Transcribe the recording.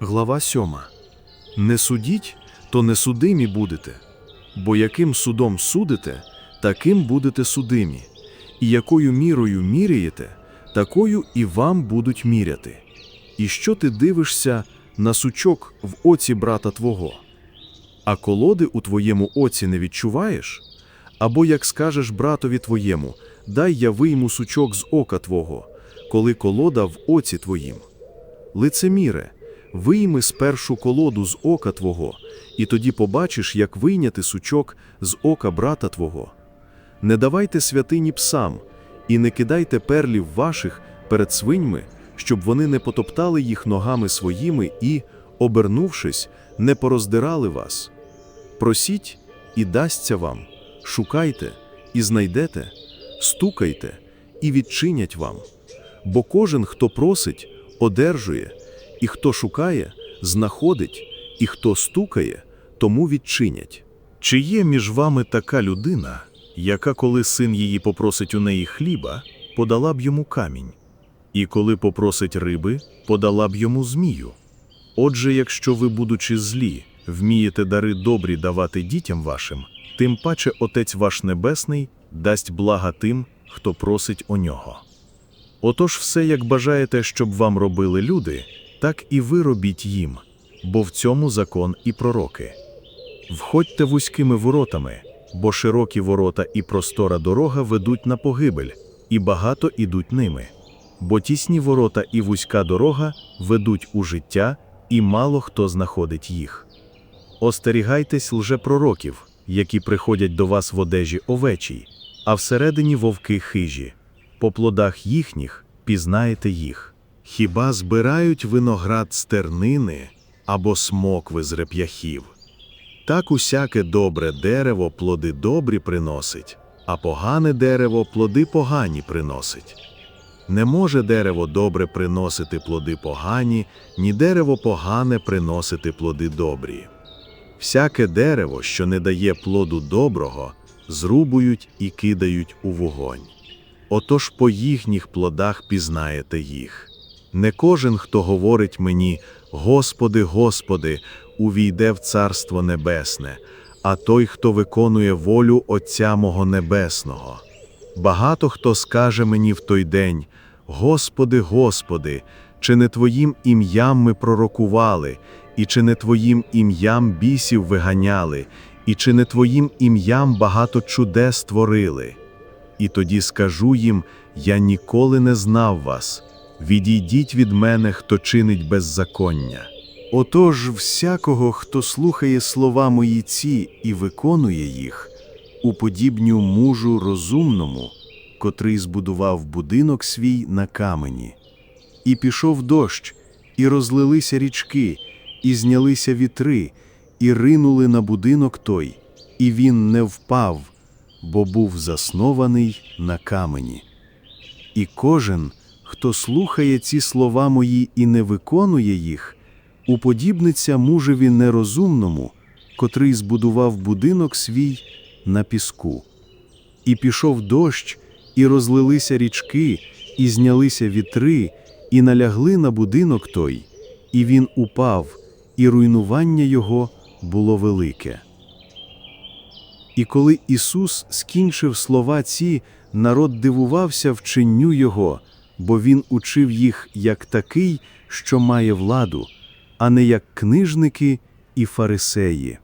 Глава 7. Не судіть, то не судимі будете, бо яким судом судите, таким будете судимі, і якою мірою міряєте, такою і вам будуть міряти. І що ти дивишся на сучок в оці брата твого? А колоди у твоєму оці не відчуваєш? Або як скажеш братові твоєму, дай я вийму сучок з ока твого, коли колода в оці твоїм. Лицеміре, вийми спершу колоду з ока твого, і тоді побачиш, як вийняти сучок з ока брата твого. Не давайте святині псам, і не кидайте перлів ваших перед свиньми, щоб вони не потоптали їх ногами своїми і, обернувшись, не пороздирали вас. Просіть, і дасться вам, шукайте, і знайдете, стукайте, і відчинять вам. Бо кожен, хто просить, одержує, і хто шукає, знаходить, і хто стукає, тому відчинять. Чи є між вами така людина, яка, коли син її попросить у неї хліба, подала б йому камінь, і коли попросить риби, подала б йому змію? Отже, якщо ви, будучи злі, вмієте дари добрі давати дітям вашим, тим паче Отець ваш Небесний дасть блага тим, хто просить у нього. Отож, все, як бажаєте, щоб вам робили люди, так і ви робіть їм, бо в цьому закон і пророки. Входьте вузькими воротами, бо широкі ворота і простора дорога ведуть на погибель, і багато ідуть ними. Бо тісні ворота і вузька дорога ведуть у життя, і мало хто знаходить їх. Остерігайтесь лжепророків, які приходять до вас в одежі овечій, а всередині вовки хижі. По плодах їхніх пізнаєте їх. Хіба збирають виноград з тернини або смокви з реп'яхів? Так усяке добре дерево плоди добрі приносить, а погане дерево плоди погані приносить. Не може дерево добре приносити плоди погані, ні дерево погане приносити плоди добрі. Всяке дерево, що не дає плоду доброго, зрубують і кидають у вогонь. Отож по їхніх плодах пізнаєте їх. Не кожен, хто говорить мені, Господи, Господи, увійде в Царство Небесне, а той, хто виконує волю Отця мого Небесного. Багато хто скаже мені в той день: Господи, Господи, чи не Твоїм ім'ям ми пророкували, і чи не Твоїм ім'ям бісів виганяли, і чи не Твоїм ім'ям багато чудес творили? І тоді скажу їм: Я ніколи не знав вас. Відійдіть від мене, хто чинить беззаконня. Отож, всякого, хто слухає слова мої ці і виконує їх, уподібню мужу розумному, котрий збудував будинок свій на камені. І пішов дощ, і розлилися річки, і знялися вітри, і ринули на будинок той, і він не впав, бо був заснований на камені. І кожен, хто слухає ці слова мої і не виконує їх, уподібниться мужеві нерозумному, котрий збудував будинок свій на піску. І пішов дощ, і розлилися річки, і знялися вітри, і налягли на будинок той, і він упав, і руйнування його було велике. І коли Ісус скінчив слова ці, народ дивувався вченню Його, бо Він учив їх як такий, що має владу, а не як книжники і фарисеї.